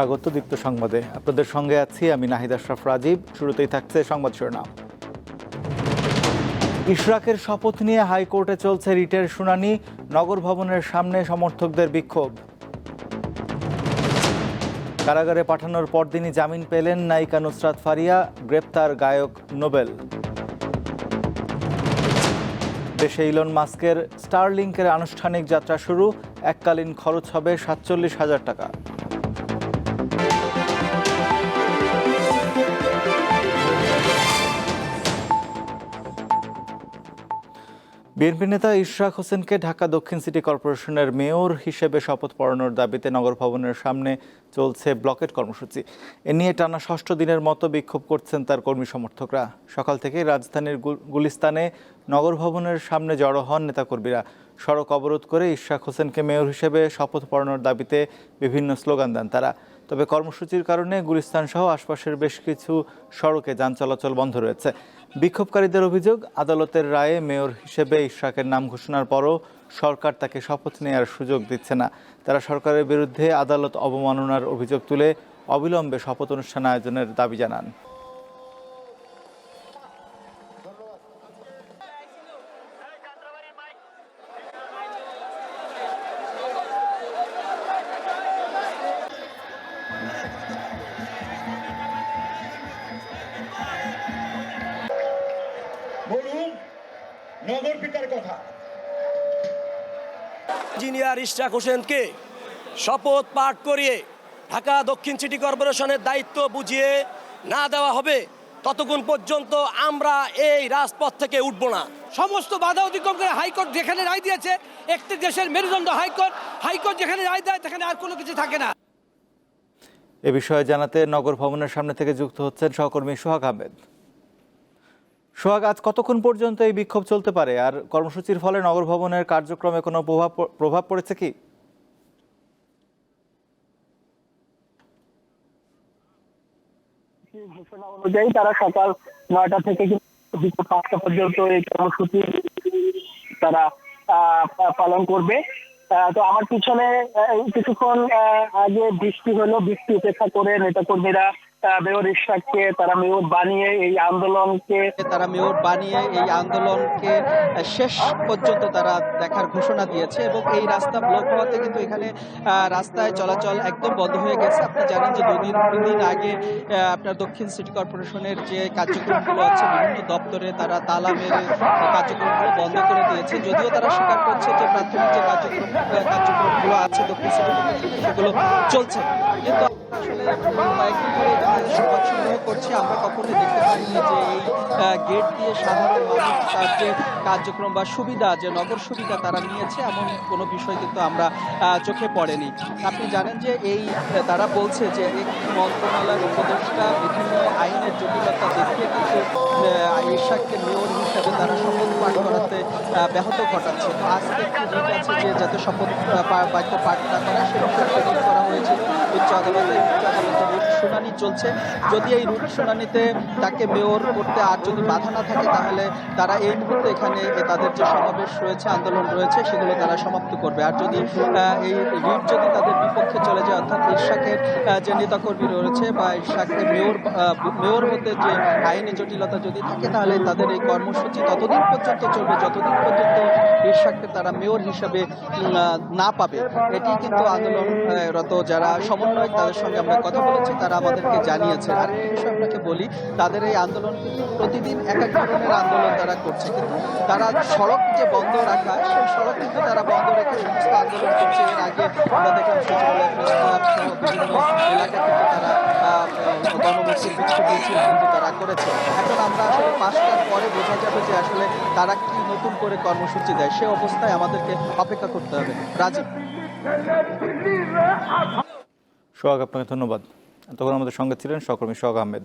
স্বাগত দীপ্ত সংবাদে। আপনাদের সঙ্গে আছি আমি নাহিদ আশরাফ রাজীব। শুরুতেই থাকছে সংবাদ শিরোনাম। ইশরাকের শপথ নিয়ে হাইকোর্টে চলছে রিটের শুনানি, নগর ভবনের সামনে সমর্থকদের বিক্ষোভ। কারাগারে পাঠানোর পরদিনই জামিন পেলেন নায়িকা নুসরাত ফারিয়া, গ্রেপ্তার গায়ক নোবেল। দেশে ইলন মাস্কের স্টারলিংকের আনুষ্ঠানিক যাত্রা শুরু, এককালীন খরচ হবে সাতচল্লিশ হাজার টাকা। বিএনপি নেতা ইশরাক হোসেনকে ঢাকা দক্ষিণ সিটি কর্পোরেশনের মেয়র হিসেবে শপথ পড়ানোর দাবিতে নগর ভবনের সামনে চলছে ব্লকেট কর্মসূচি। এ নিয়ে টানা ষষ্ঠ দিনের মতো বিক্ষোভ করছেন তার কর্মী সমর্থকরা। সকাল থেকেই রাজধানীর গুলিস্তানে নগর ভবনের সামনে জড়ো হন নেতাকর্মীরা। সড়ক অবরোধ করে ইশরাক হোসেনকে মেয়র হিসেবে শপথ পড়ানোর দাবিতে বিভিন্ন স্লোগান দেন তারা। তবে কর্মসূচির কারণে গুলিস্তান সহ আশপাশের বেশ কিছু সড়কে যান চলাচল বন্ধ রয়েছে। বিক্ষোভকারীদের অভিযোগ, আদালতের রায়ে মেয়র হিসেবে ইশরাকের নাম ঘোষণার পরও সরকার তাকে শপথ নেওয়ার সুযোগ দিচ্ছে না। তারা সরকারের বিরুদ্ধে আদালত অবমাননার অভিযোগ তুলে অবিলম্বে শপথ অনুষ্ঠান আয়োজনের দাবি জানান। নগর পিতার কথা। ইঞ্জিনিয়ার ইশরাক হোসেনকে শপথ পাঠ করিয়ে ঢাকা দক্ষিণ সিটি কর্পোরেশনের দায়িত্ব বুঝিয়ে না দেওয়া হবে ততক্ষণ পর্যন্ত আমরা এই রাজপথ থেকে উঠব না। সমস্ত বাধা অতিক্রম করে হাইকোর্ট যেখানে রায় দিয়েছে একটি দেশের মেরুদণ্ড হাইকোর্ট হাইকোর্ট যেখানে রায় দেয় সেখানে আর কোনো কিছু থাকে না। এ বিষয়ে জানাতে নগর ভবনের সামনে থেকে যুক্ত হচ্ছেন সহকর্মী সোহাগ আহমেদ। সোহাগ আজ কতক্ষণ পর্যন্ত এই বিক্ষোভ চলতে পারে? আর কর্মসূচির ফলে নগর ভবনের কার্যক্রমে কোনো প্রভাব প্রভাব পড়েছে কি? ঘোষণা অনুযায়ী তারা সকাল নয়টা থেকে পাঁচটা পর্যন্ত এই কর্মসূচি তারা পালন করবে। তো আমার পিছনে কিছুক্ষণ আগে বৃষ্টি হলো বৃষ্টি উপেক্ষা করে নেতাকর্মীরা আহ, মেয়র ইশরাককে, তারা মেয়র বানিয়ে এই আন্দোলনকে তারা মেয়র বানিয়ে এই আন্দোলনকে শেষ পর্যন্ত তারা দেখার ঘোষণা দিয়েছে এবং এই রাস্তা ব্লক হওয়াতে কিন্তু এখানে রাস্তায় চলাচল একদম বন্ধ হয়ে গেছে। আপনি জানেন যে দুদিন দুদিন আগে আপনার দক্ষিণ সিটি কর্পোরেশনের যে কার্যক্রমগুলো আছে, বিভিন্ন দপ্তরে তারা তালা মেরে কার্যক্রমগুলো বন্ধ করে দিয়েছে। যদিও তারা স্বীকার করছে যে প্রাথমিক যে কার্যক্রম কার্যক্রমগুলো আছে দক্ষিণ সিটি সেগুলো চলছে। কিন্তু করছি, আমরা কখনোই দেখতে পাইনি যে এই গেট দিয়ে সাধারণ মানুষ যে কার্যক্রম বা সুবিধা, যে নগর সুবিধা তারা নিয়েছে, এমন কোনো বিষয় কিন্তু আমরা চোখে পড়েনি। আপনি জানেন যে এই, তারা বলছে যে মন্ত্রণালয়ের উপদেষ্টা বিভিন্ন আইনের জটিলতা দেখিয়ে কিন্তু ইরশাদকে মেয়র হিসাবে তারা শপথ পাঠ করাতে ব্যাহত ঘটাচ্ছে। তো আজকে একটি আছে যে যাতে শপথ বাক্য পাঠ না করা, সে করা হয়েছে। উচ্চ আদালতে উচ্চ আদালতে রুট শুনানি চলছে। যদি এই রুট শুনানিতে তাকে মেয়র করতে আর যদি বাধা না থাকে, তাহলে তারা এই মুহূর্তে এখানে তাদের যে সমাবেশ রয়েছে, আন্দোলন রয়েছে, সেগুলো তারা সমাপ্ত করবে। আর যদি এই রিট যদি তাদের বিপক্ষে চলে যায়, অর্থাৎ ইরশাকের যে নেতাকর্মী রয়েছে বা ইরশাককে মেয়র মেয়র হতে যে আইনি জটিলতা যদি থাকে, তাহলে তাদের এই কর্মসূচি ততদিন পর্যন্ত চলবে, যতদিন পর্যন্ত ইরশাককে তারা মেয়র হিসাবে না পাবে। এটি কিন্তু আন্দোলনরত যারা সমন্বয়ক তাদের সঙ্গে আমরা কথা বলেছি, তারা আমাদেরকে জানিয়েছে আর একটি বিষয় আপনাকে বলি, তাদের এই আন্দোলন কিন্তু প্রতিদিন এক এক ধরনের আন্দোলন তারা করছে কিন্তু তারা সড়ক যে বন্ধ রাখা, সেই সড়ক কিন্তু তারা বন্ধ রেখে সমস্ত আন্দোলন করছে। এর আগে আমরা দেখলাম সচিবালয় এলাকা থেকে তারা বিক্ষোভ মিছিল কিন্তু তারা করেছে। এখন আমরা আসলে পাঁচটার পরে বোঝা যাবে যে আসলে তারা কি নতুন করে কর্মসূচি দেয়। সে অবস্থায় আমাদেরকে অপেক্ষা করতে হবে। রাজীব। সোহাগ, আপনাকে ধন্যবাদ। তখন আমাদের সঙ্গে ছিলেন সহকর্মী সোহাগ আহমেদ।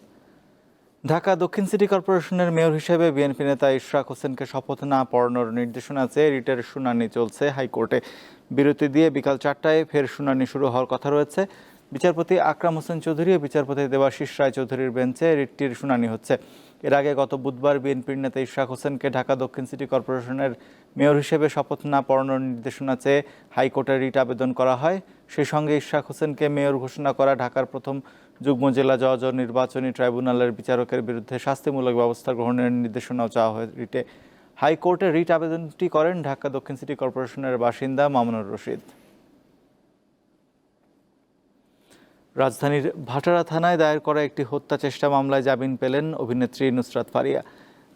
ঢাকা দক্ষিণ সিটি কর্পোরেশনের মেয়র হিসেবে বিএনপি নেতা ইশরাক হোসেনকে শপথ না পড়ানোর নির্দেশনা চেয়ে রিটের শুনানি চলছে হাইকোর্টে। বিরতি দিয়ে বিকাল চারটায় ফের শুনানি শুরু হওয়ার কথা রয়েছে। বিচারপতি আকরাম হোসেন চৌধুরী ও বিচারপতি দেবাশিস রায় চৌধুরীর বেঞ্চে রিটটির শুনানি হচ্ছে। এর আগে গত বুধবার বিএনপির নেতা ইশরাক হোসেনকে ঢাকা দক্ষিণ সিটি কর্পোরেশনের মেয়র হিসেবে শপথ না পড়ানোর নির্দেশনা চেয়ে হাইকোর্টে রিট আবেদন করা হয়। সেই সঙ্গে ইশরাক হোসেনকে মেয়র ঘোষণা করা ঢাকার প্রথম যুগ্ম জেলা জজ ও নির্বাচনী ট্রাইব্যুনালের বিচারকের বিরুদ্ধে শাস্তিমূলক ব্যবস্থা গ্রহণের নির্দেশনাও চাওয়া হয় রিটে। হাইকোর্টে রিট আবেদনটি করেন ঢাকা দক্ষিণ সিটি কর্পোরেশনের বাসিন্দা মামুনুর রশিদ। রাজধানীর ভাটারা থানায় দায়ের করা একটি হত্যা চেষ্টা মামলায় জামিন পেলেন অভিনেত্রী নুসরাত ফারিয়া।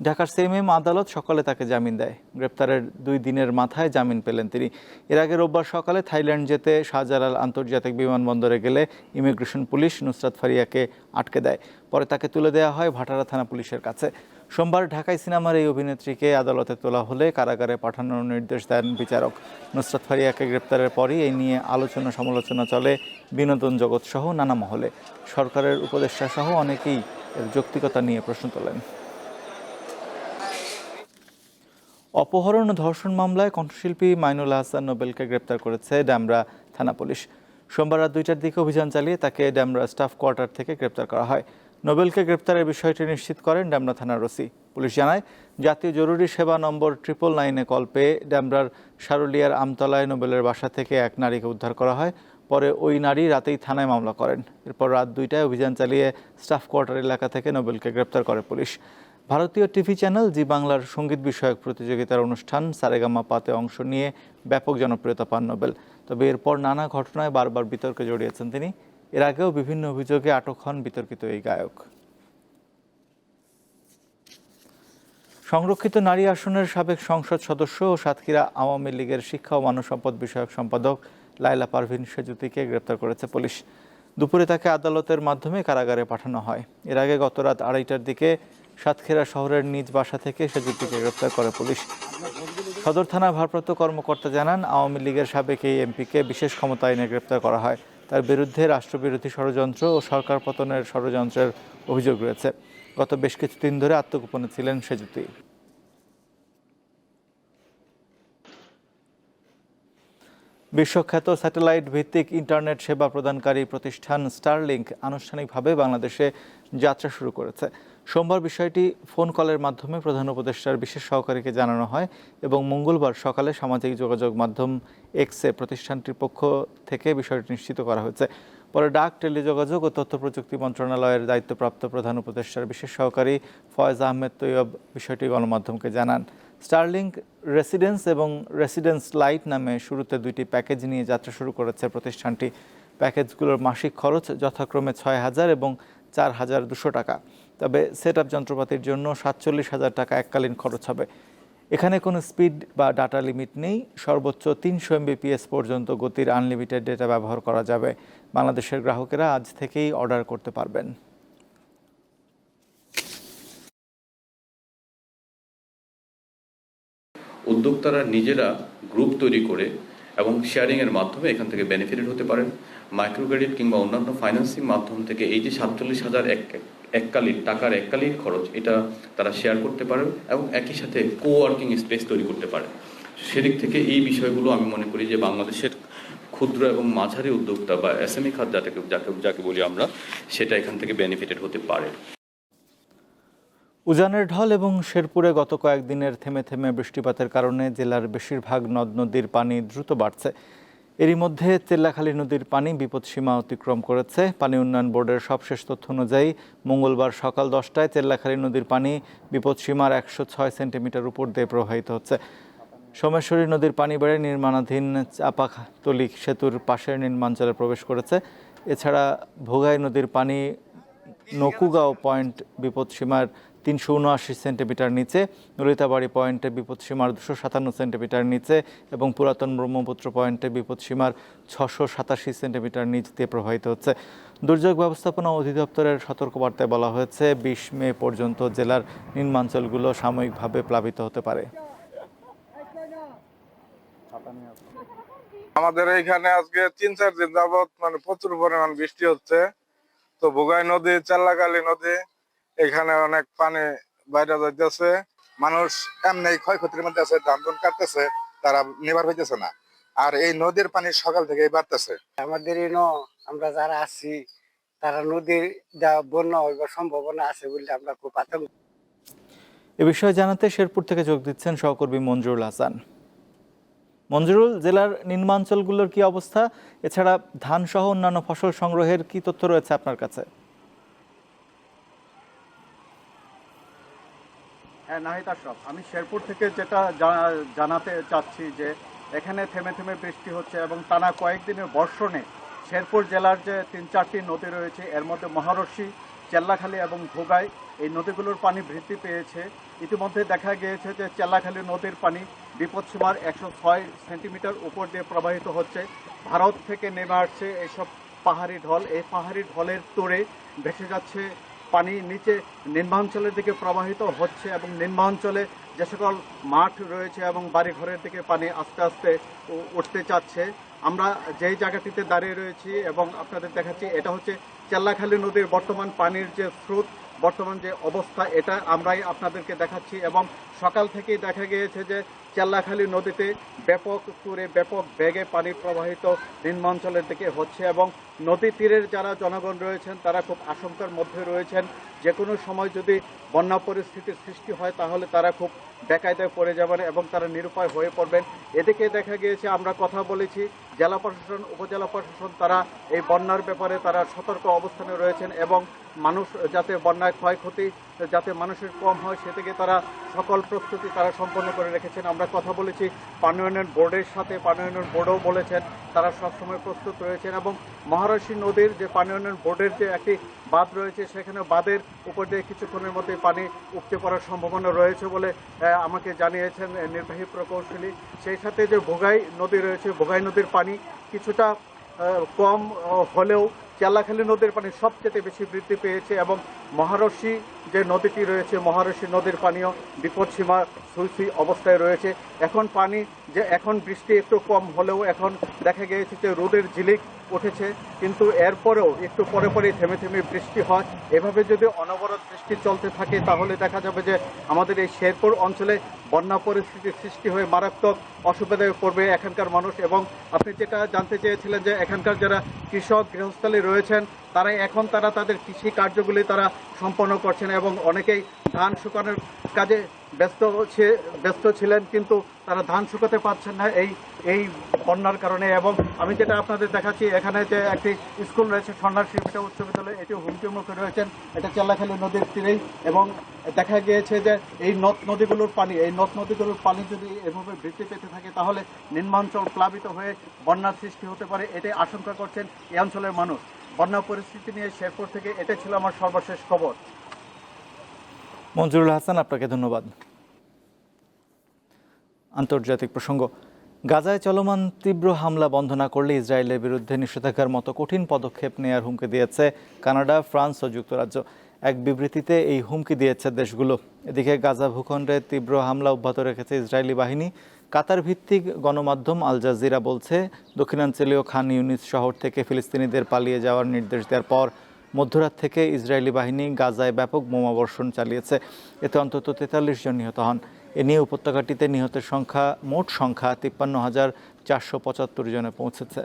ঢাকার সেমএম আদালত সকালে তাকে জামিন দেয়। গ্রেপ্তারের দুই দিনের মাথায় জামিন পেলেন তিনি। এর আগে রোববার সকালে থাইল্যান্ড যেতে শাহজালাল আন্তর্জাতিক বিমানবন্দরে গেলে ইমিগ্রেশন পুলিশ নুসরাত ফারিয়াকে আটকে দেয়। পরে তাকে তুলে দেওয়া হয় ভাটারা থানা পুলিশের কাছে। সোমবার ঢাকায় সিনেমার এই অভিনেত্রীকে আদালতে তোলা হলে কারাগারে পাঠানোর নির্দেশ দেন বিচারক। নুসরাত ফারিয়াকে গ্রেপ্তারের পরই এই নিয়ে আলোচনা সমালোচনা চলে বিনোদন জগৎ সহ নানা মহলে। সরকারের উপদেষ্টা সহ অনেকেই এর যৌক্তিকতা নিয়ে প্রশ্ন তোলেন। অপহরণ ও ধর্ষণ মামলায় কণ্ঠশিল্পী মাইনুল হাসান নোবেলকে গ্রেপ্তার করেছে ড্যামরা থানা পুলিশ। সোমবার রাত দুইটার দিকে অভিযান চালিয়ে তাকে ড্যামরা স্টাফ কোয়ার্টার থেকে গ্রেপ্তার করা হয়। নোবেলকে গ্রেপ্তারের বিষয়টি নিশ্চিত করেন ড্যামরা থানার ওসি। পুলিশ জানায়, জাতীয় জরুরি সেবা নম্বর ট্রিপল নাইনে কল পেয়ে ড্যামরার সারুলিয়ার আমতলায় নোবেলের বাসা থেকে এক নারীকে উদ্ধার করা হয়। পরে ওই নারী রাতেই থানায় মামলা করেন। এরপর রাত দুইটায় অভিযান চালিয়ে স্টাফ কোয়ার্টার এলাকা থেকে নোবেলকে গ্রেপ্তার করে পুলিশ। ভারতীয় টিভি চ্যানেল জি বাংলার সংগীত বিষয়ক প্রতিযোগিতার অনুষ্ঠান সারেগামা পাতে অংশ নিয়ে ব্যাপক জনপ্রিয়তা পান নোবেল। তবে এরপর নানা ঘটনায় বারবার বিতর্কে জড়িয়েছেন তিনি। এর আগেও বিভিন্ন অভিযোগে আটক হন বিতর্কিত এই গায়ক। সংরক্ষিত নারী আসনের সাবেক সংসদ সদস্য ও সাতক্ষীরা আওয়ামী লীগের শিক্ষা ও মানব সম্পদ বিষয়ক সম্পাদক লাইলা পারভিন সেজুতিকে গ্রেপ্তার করেছে পুলিশ। দুপুরে তাকে আদালতের মাধ্যমে কারাগারে পাঠানো হয়। এর আগে গত রাত আড়াইটার দিকে সাতক্ষীরা শহরের নিজ বাসা থেকে সেজুতিকে গ্রেপ্তার করে পুলিশ। সদর থানা ভারপ্রাপ্ত কর্মকর্তা জানান, আওয়ামী লীগের সাবেক এই এমপিকে বিশেষ ক্ষমতা আইনে গ্রেপ্তার করা হয়। তার বিরুদ্ধে রাষ্ট্রবিরোধী ষড়যন্ত্র ও সরকার পতনের ষড়যন্ত্রের অভিযোগ রয়েছে। গত বেশ কিছুদিন ধরে আত্মগোপনে ছিলেন সেজুতি। বিশ্বখ্যাত স্যাটেলাইট ভিত্তিক ইন্টারনেট সেবা প্রদানকারী প্রতিষ্ঠান স্টারলিংক আনুষ্ঠানিকভাবে বাংলাদেশে যাত্রা শুরু করেছে। সোমবার বিষয়টি ফোন কলের মাধ্যমে প্রধান উপদেষ্টার বিশেষ সহকারীকে জানানো হয় এবং মঙ্গলবার সকালে সামাজিক যোগাযোগ মাধ্যম এক্সে প্রতিষ্ঠানটির পক্ষ থেকে বিষয়টি নিশ্চিত করা হয়েছে। পরে ডাক, টেলিযোগাযোগ ও তথ্য প্রযুক্তি মন্ত্রণালয়ের দায়িত্বপ্রাপ্ত প্রধান উপদেষ্টার বিশেষ সহকারী ফয়েজ আহমেদ তৈয়ব বিষয়টি গণমাধ্যমকে জানান। স্টারলিংক রেসিডেন্স এবং রেসিডেন্স লাইট নামে শুরুতে দুইটি প্যাকেজ নিয়ে যাত্রা শুরু করেছে প্রতিষ্ঠানটি। প্যাকেজগুলোর মাসিক খরচ যথাক্রমে ছয় হাজার এবং চার হাজার দুশো টাকা। তবে সেট আপ যন্ত্রপাতির জন্য সাতচল্লিশ হাজার টাকা এককালীন খরচ হবে। এখানে কোনো স্পিড বা ডাটা লিমিট নেই। সর্বোচ্চ তিনশো এমবিপিএস পর্যন্ত গতির আনলিমিটেড ডেটা ব্যবহার করা যাবে। বাংলাদেশের গ্রাহকেরা আজ থেকেই অর্ডার করতে পারবেন। উদ্যোক্তারা নিজেরা গ্রুপ তৈরি করে এবং শেয়ারিংয়ের মাধ্যমে এখান থেকে বেনিফিটেড হতে পারেন। মাইক্রো ক্রেডিট কিংবা অন্যান্য ফাইন্যান্সিং মাধ্যম থেকে এই যে সাতচল্লিশ হাজার এক, এককালীন টাকার এককালীন খরচ, এটা তারা শেয়ার করতে পারেন এবং একই সাথে কো ওয়ার্কিং স্পেস তৈরি করতে পারে সেদিক থেকে এই বিষয়গুলো আমি মনে করি যে বাংলাদেশের ক্ষুদ্র এবং মাঝারি উদ্যোক্তা বা এসএমই খাত যাকে যাকে যাকে বলি আমরা, সেটা এখান থেকে বেনিফিটেড হতে পারে। উজানের ঢল এবং শেরপুরে গত কয়েকদিনের থেমে থেমে বৃষ্টিপাতের কারণে জেলার বেশিরভাগ নদ নদীর পানি দ্রুত বাড়ছে। এরই মধ্যে তেল্লাখালী নদীর পানি বিপদসীমা অতিক্রম করেছে। পানি উন্নয়ন বোর্ডের সবশেষ তথ্য অনুযায়ী, মঙ্গলবার সকাল দশটায় তেল্লাখালী নদীর পানি বিপদসীমার একশো ছয় সেন্টিমিটার উপর দিয়ে প্রবাহিত হচ্ছে। সোমেশ্বরী নদীর পানি বেড়ে নির্মাণাধীন চাপাতলি সেতুর পাশের নির্মাঞ্চলে প্রবেশ করেছে। এছাড়া ভোগাই নদীর পানি নকুগাঁও পয়েন্ট বিপদসীমার তিনশো উনআশি সেন্টিমিটার নিচে, ললিতাবাড়ি পয়েন্টে বিপদসীমার দুশো সাতান্ন সেন্টিমিটার নিচে এবং পুরাতন ব্রহ্মপুত্র পয়েন্টে বিপদসীমার ছশো সাতাশি সেন্টিমিটার নিচ দিয়ে প্রবাহিত হচ্ছে। দুর্যোগ ব্যবস্থাপনা অধিদপ্তরের সতর্কবার্তায় বলা হয়েছে, বিশ মে পর্যন্ত জেলার নিম্নাঞ্চলগুলো সাময়িকভাবে প্লাবিত হতে পারে। আমাদের এইখানে আজকে তিন, চার দিন যাবত মানে প্রচুর পরিমাণ বৃষ্টি হচ্ছে। তো ভোগাই নদী চেল্লাকালী নদী এখানে অনেক পানি বাইরে যাইতেছে। মানুষ এমনি ক্ষয়ক্ষতির মধ্যে আছে ধান কাটতেছে তারা নিবার হইতেছে না। আর এই নদীর পানি সকাল থেকে বাড়তেছে। আমাদের এই আমরা যারা আছি তারা নদীর যা বন্যা হইবার সম্ভাবনা আছে বলে আমরা খুব আতঙ্ক। এ বিষয়ে জানাতে শেরপুর থেকে যোগ দিচ্ছেন সহকর্মী মঞ্জুরুল হাসান। মঞ্জুরুল জেলার নিম্নাঞ্চলগুলোর কি অবস্থা? এছাড়া ধান সহ অন্যান্য ফসল সংগ্রহের কি তথ্য রয়েছে আপনার কাছে? নাহিদ আশরাফ, আমি শেরপুর থেকে যেটা জানাতে চাচ্ছি যে এখানে থেমে থেমে বৃষ্টি হচ্ছে এবং টানা কয়েকদিনের বর্ষণে শেরপুর জেলার যে তিন চারটি নদী রয়েছে, এর মধ্যে মহারশি, চেল্লাখালী এবং ভোগাই, এই নদীগুলোর পানি বৃদ্ধি পেয়েছে। ইতিমধ্যে দেখা গিয়েছে যে চেল্লাখালী নদীর পানি বিপদসীমার একশো ছয় সেন্টিমিটার উপর দিয়ে প্রবাহিত হচ্ছে। ভারত থেকে নেমে আসছে এইসব পাহাড়ি ঢল। এই পাহাড়ি ঢলের তোড়ে ভেসে যাচ্ছে পানি নিচে নিম্নাঞ্চলের দিকে প্রবাহিত হচ্ছে এবং নিম্নাঞ্চলে যে সকল মাঠ রয়েছে এবং বাড়ি ঘরের দিকে পানি আস্তে আস্তে উঠতে চাচ্ছে। আমরা যেই জায়গাটিতে দাঁড়িয়ে রয়েছি এবং আপনাদের দেখাচ্ছি, এটা হচ্ছে চেল্লাখালী নদীর বর্তমান পানির যে স্রোত, বর্তমান যে অবস্থা, এটা আমরাই আপনাদেরকে দেখাচ্ছি এবং সকাল থেকেই দেখা গিয়েছে যে চেল্লাখালী নদীতে ব্যাপক সুরে ব্যাপক বেগে পানি প্রবাহিত নিম্নাঞ্চলের দিকে হচ্ছে এবং নদী তীরের যারা জনগণ রয়েছেন, তারা খুব আশঙ্কার মধ্যে রয়েছেন। যে কোনো সময় যদি বন্যা পরিস্থিতির সৃষ্টি হয়, তাহলে তারা খুব বেকায়দায় পড়ে যাবেন এবং তারা নিরুপায় হয়ে পড়বেন। এদিকে দেখা গিয়েছে, আমরা কথা বলেছি, জেলা প্রশাসন, উপজেলা প্রশাসন, তারা এই বন্যার ব্যাপারে তারা সতর্ক অবস্থানে রয়েছেন এবং মানুষ যাতে বন্যায় ক্ষয়ক্ষতি, যাতে মানুষের কম হয় সে থেকে তারা সকল প্রস্তুতি তারা সম্পন্ন করে রেখেছেন। আমরা কথা বলেছি। পানি বোর্ডের সাথে পানি বোর্ডও বলেছেন। তারা সবসময় প্রস্তুত রয়েছেন এবং মহারশী নদীর যে পানি বোর্ডের যে একটি বাঁধ রয়েছে, সেখানে বাঁধের উপর দিয়ে কিছুক্ষণের মধ্যে পানি উপচে পড়ার সম্ভাবনা রয়েছে বলে আমাকে জানিয়েছেন নির্বাহী প্রকৌশলী। সেই সাথে যে ভোগাই নদী রয়েছে, ভোগাই নদীর পানি কিছুটা কম হলেও চেল্লাখালী নদীর পানি সবচেয়ে বেশি বৃদ্ধি পেয়েছে এবং মহারশী যে নদীটি রয়েছে, মহারশী নদীর পানিও বিপদসীমা সুইসি সুই অবস্থায় রয়েছে। এখন পানি যে, এখন বৃষ্টি একটু কম হলেও এখন দেখা গিয়েছে যে, রোদের ঝিলিক উঠেছে, কিন্তু এরপরেও একটু পরে পরেই থেমে থেমে বৃষ্টি হয়। এভাবে যদি অনবরত বৃষ্টি চলতে থাকে, তাহলে দেখা যাবে যে আমাদের এই শেরপুর অঞ্চলে বন্যা পরিস্থিতির সৃষ্টি হয়ে মারাত্মক অসুবিধায় পড়বে এখানকার মানুষ। এবং আপনি যেটা জানতে চেয়েছিলেন যে এখানকার যারা কৃষক গৃহস্থলী রয়েছেন তারা এখন তারা তাদের কৃষি কার্যগুলি তারা সম্পন্ন করছেন এবং অনেকেই ধান শুকানোর কাজে ব্যস্ত ব্যস্ত ছিলেন, কিন্তু তারা ধান শুকাতে পারছেন না। এই এই বন্যার কারণে এবং আমি যেটা আপনাদের দেখাচ্ছি, এখানে যে একটি স্কুল রয়েছে, সন্ন্যাসী শিল্পীটা উচ্চ বিদ্যালয়, এটিও হুমকির মুখে রয়েছেন। এটা চেল্লাখালী নদীর তীরেই এবং দেখা গিয়েছে যে এই নদ নদীগুলোর পানি, এই নদ নদীগুলোর পানি যদি এভাবে বৃদ্ধি পেতে থাকে, তাহলে নিম্নাঞ্চল প্লাবিত হয়ে বন্যার সৃষ্টি হতে পারে। এটাই আশঙ্কা করছেন এই অঞ্চলের মানুষ। বন্যা পরিস্থিতি নিয়ে শেরপুর থেকে এটা ছিল আমার সর্বশেষ খবর। মঞ্জুরুল হাসান, আপনাকে ধন্যবাদ। আন্তর্জাতিক প্রসঙ্গ। গাজায় চলমান তীব্র হামলা বন্ধ না করলে ইসরায়েলের বিরুদ্ধে নিষেধাজ্ঞার মতো কঠিন পদক্ষেপ নেয়ার হুমকি দিয়েছে কানাডা, ফ্রান্স ও যুক্তরাজ্য। এক বিবৃতিতে এই হুমকি দিয়েছে দেশগুলো। এদিকে গাজা ভূখণ্ডে তীব্র হামলা অব্যাহত রেখেছে ইসরায়েলি বাহিনী। কাতার ভিত্তিক গণমাধ্যম আল জাজিরা বলছে, দক্ষিণাঞ্চলীয় খান ইউনিস শহর থেকে ফিলিস্তিনিদের পালিয়ে যাওয়ার নির্দেশ দেওয়ার পর মধ্যরাত থেকে ইসরায়েলি বাহিনী গাজায় ব্যাপক বোমাবর্ষণ চালিয়েছে। এতে অন্তত তেতাল্লিশ জন নিহত হন। এ নিয়ে উপত্যকাটিতে নিহতের সংখ্যা, মোট সংখ্যা তিপ্পান্ন হাজার চারশো পঁচাত্তর জনে পৌঁছেছে।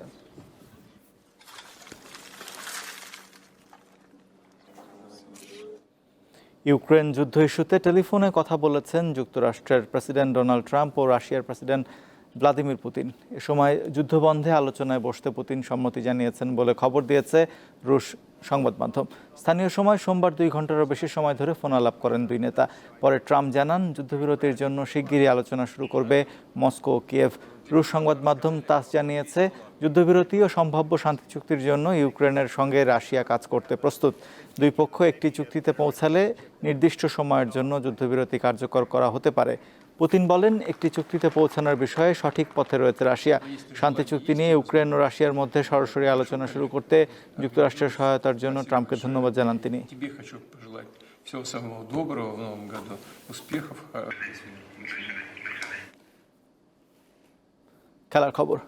ইউক্রেন যুদ্ধ ইস্যুতে টেলিফোনে কথা বলেছেন যুক্তরাষ্ট্রের প্রেসিডেন্ট ডোনাল্ড ট্রাম্প ও রাশিয়ার প্রেসিডেন্ট ভ্লাদিমির পুতিন। এ সময় যুদ্ধবন্ধে আলোচনায় বসতে পুতিন সম্মতি জানিয়েছেন বলে খবর দিয়েছে রুশ সংবাদ মাধ্যম। স্থানীয় সময় সোমবার দুই ঘন্টারও বেশি সময় ধরে ফোন আলাপ করেন দুই নেতা। পরে ট্রাম্প জানান, যুদ্ধবিরতির জন্য শিগগিরই আলোচনা শুরু করবে মস্কো ও কিয়েভ। রুশ সংবাদ মাধ্যম তাস জানিয়েছে, যুদ্ধবিরতি ও সম্ভাব্য শান্তি চুক্তির জন্য ইউক্রেনের সঙ্গে রাশিয়া কাজ করতে প্রস্তুত। দুই পক্ষ একটি চুক্তিতে পৌঁছালে নির্দিষ্ট সময়ের জন্য যুদ্ধবিরতি কার্যকর করা হতে পারে। পুতিন বলেন, একটি চুক্তিতে পৌঁছানোর বিষয়ে সঠিক পথে রয়েছে রাশিয়া। শান্তি চুক্তি নিয়ে ইউক্রেন ও রাশিয়ার মধ্যে সরাসরি আলোচনা শুরু করতে যুক্তরাষ্ট্রের সহায়তার জন্য ট্রাম্পকে ধন্যবাদ জানান তিনি। খেলার খবর।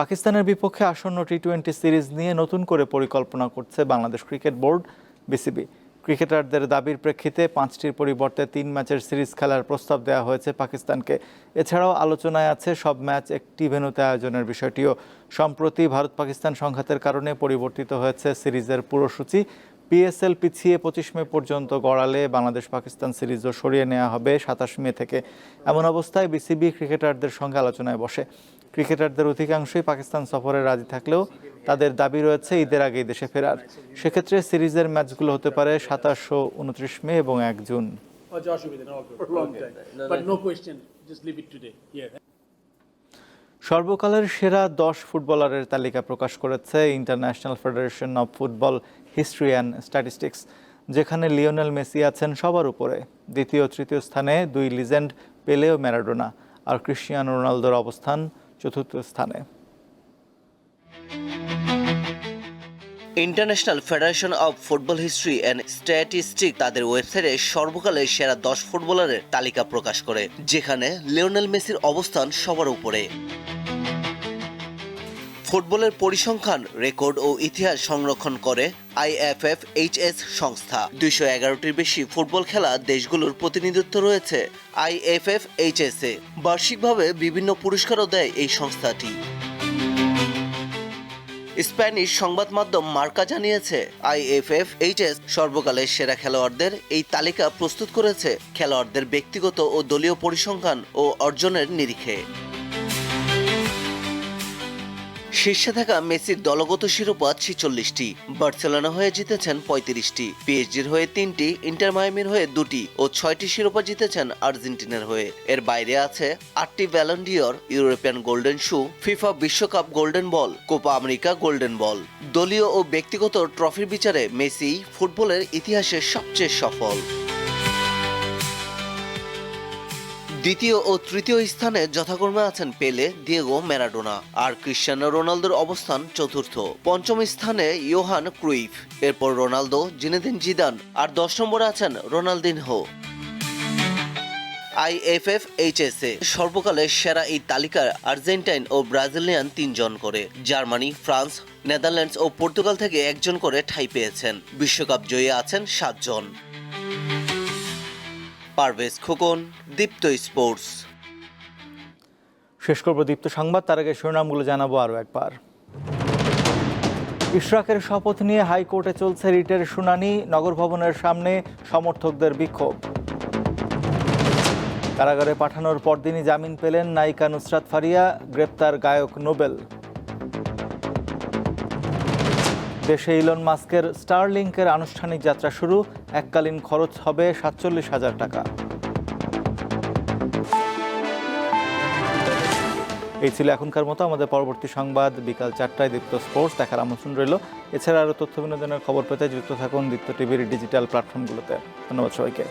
পাকিস্তানের বিপক্ষে আসন্ন টি টোয়েন্টি সিরিজ নিয়ে নতুন করে পরিকল্পনা করছে বাংলাদেশ ক্রিকেট বোর্ড, বিসিবি। ক্রিকেটারদের দাবির প্রেক্ষিতে পাঁচটির পরিবর্তে তিন ম্যাচের সিরিজ খেলার প্রস্তাব দেওয়া হয়েছে পাকিস্তানকে। এছাড়াও আলোচনায় আছে সব ম্যাচ একটি ভেন্যুতে আয়োজনের বিষয়টিও। সম্প্রতি ভারত পাকিস্তান সংঘাতের কারণে পরিবর্তিত হয়েছে সিরিজের পুরো সূচি পিএসএল পিছিয়ে পঁচিশ মে পর্যন্ত গড়ালে বাংলাদেশ পাকিস্তান সিরিজও সরিয়ে নেওয়া হবে সাতাশ মে থেকে। এমন অবস্থায় বিসিবি ক্রিকেটারদের সঙ্গে আলোচনায় বসে। ক্রিকেটারদের অধিকাংশই পাকিস্তান সফরে রাজি থাকলেও তাদের দাবি রয়েছে ঈদের আগেই দেশে ফেরার। সেক্ষেত্রে সিরিজের ম্যাচগুলো হতে পারে সাতাশ ও উনত্রিশ মে এবং এক জুন। সর্বকালের সেরা দশ ফুটবলারের তালিকা প্রকাশ করেছে International Federation of Football History and Statistics যেখানে লিওনেল মেসি আছেন সবার উপরে। দ্বিতীয় তৃতীয় স্থানে দুই লিজেন্ড পেলে ও ম্যারাডোনা আর ক্রিশ্চিয়ানো রোনালদোর অবস্থান চতুর্থ স্থানে। International Federation of Football History and Statistic তাদের ওয়েবসাইটে সর্বকালের সেরা দশ ফুটবলারের তালিকা প্রকাশ করে, যেখানে লিওনেল মেসির অবস্থান সবার উপরে। ফুটবলের পরিসংখ্যান, রেকর্ড ও ইতিহাস সংরক্ষণ করে আইএফএফ এইচএস সংস্থা। দুইশো এগারোটির বেশি ফুটবল খেলা দেশগুলোর প্রতিনিধিত্ব রয়েছে আইএফএফ এইচএস এ। বার্ষিকভাবে বিভিন্ন পুরস্কারও দেয় এই সংস্থাটি। স্প্যানিশ সংবাদ মাধ্যম মার্কা জানিয়েছে, আইএফএফ, এইচএস সর্বকালের সেরা খেলোয়াড়দের এই তালিকা প্রস্তুত করেছে। খেলোয়াড়দের ব্যক্তিগত ও দলীয় পরিসংখ্যান ও অর্জনের নিরিখে। শীর্ষে থাকা মেসির দলগত শিরোপা ছিচল্লিশটি, বার্সেলোনা হয়ে জিতেছেন পঁয়ত্রিশটি, পিএসজির হয়ে তিনটি, ইন্টার মায়ামির হয়ে দুটি ও ছয়টি শিরোপা জিতেছেন আর্জেন্টিনার হয়ে। এর বাইরে আছে আটটি ভ্যালেন্ডিয়র ইউরোপিয়ান গোল্ডেন শু, ফিফা বিশ্বকাপ Golden Ball, Copa America Golden Ball. দলীয় ও ব্যক্তিগত ট্রফির বিচারে মেসি ফুটবলের ইতিহাসে সবচেয়ে সফল। দ্বিতীয় ও তৃতীয় স্থানে যথাক্রমে আছেন পেলে, দিয়েগো, ম্যারাডোনা আর ক্রিশ্চিয়ানো রোনালদোর অবস্থান চতুর্থ। পঞ্চম স্থানে ইয়োহান ক্রুইফ। এরপর রোনালদো, জিনেদিন জিদান আর দশ নম্বরে আছেন রোনালদিনহো। আইএফএফ, এইচএসএ সর্বকালের সেরা এই তালিকার আর্জেন্টাইন ও ব্রাজিলিয়ান তিনজন করে। জার্মানি, ফ্রান্স, নেদারল্যান্ডস ও পর্তুগাল থেকে একজন করে ঠাঁই পেয়েছেন। বিশ্বকাপ জয়ী আছেন সাতজন। পারভেজ খোকন, দীপ্ত স্পোর্টস। শেষ করব দীপ্ত সংবাদ, তার আগে শিরোনামগুলো জানাব আরও একবার। ইশরাকের শপথ নিয়ে হাইকোর্টে চলছে রিটের শুনানি, নগর ভবনের সামনে সমর্থকদের বিক্ষোভ। কারাগারে পাঠানোর পরদিনই জামিন পেলেন নায়িকা নুসরাত ফারিয়া, গ্রেপ্তার গায়ক নোবেল। দেশে ইলন মাস্কের স্টারলিংকের আনুষ্ঠানিক যাত্রা শুরু। এককালীন খরচ হবে সাতচল্লিশ হাজার টাকা। এই ছিল এখনকার মতো। আমাদের পরবর্তী সংবাদ বিকাল চারটায় দীপ্ত স্পোর্টস দেখার আমন্ত্রণ রইল। এছাড়া আরও তথ্য বিনোদনের খবর পেতে যুক্ত থাকুন দীপ্ত টিভির ডিজিটাল প্ল্যাটফর্মগুলোতে। ধন্যবাদ সবাইকে।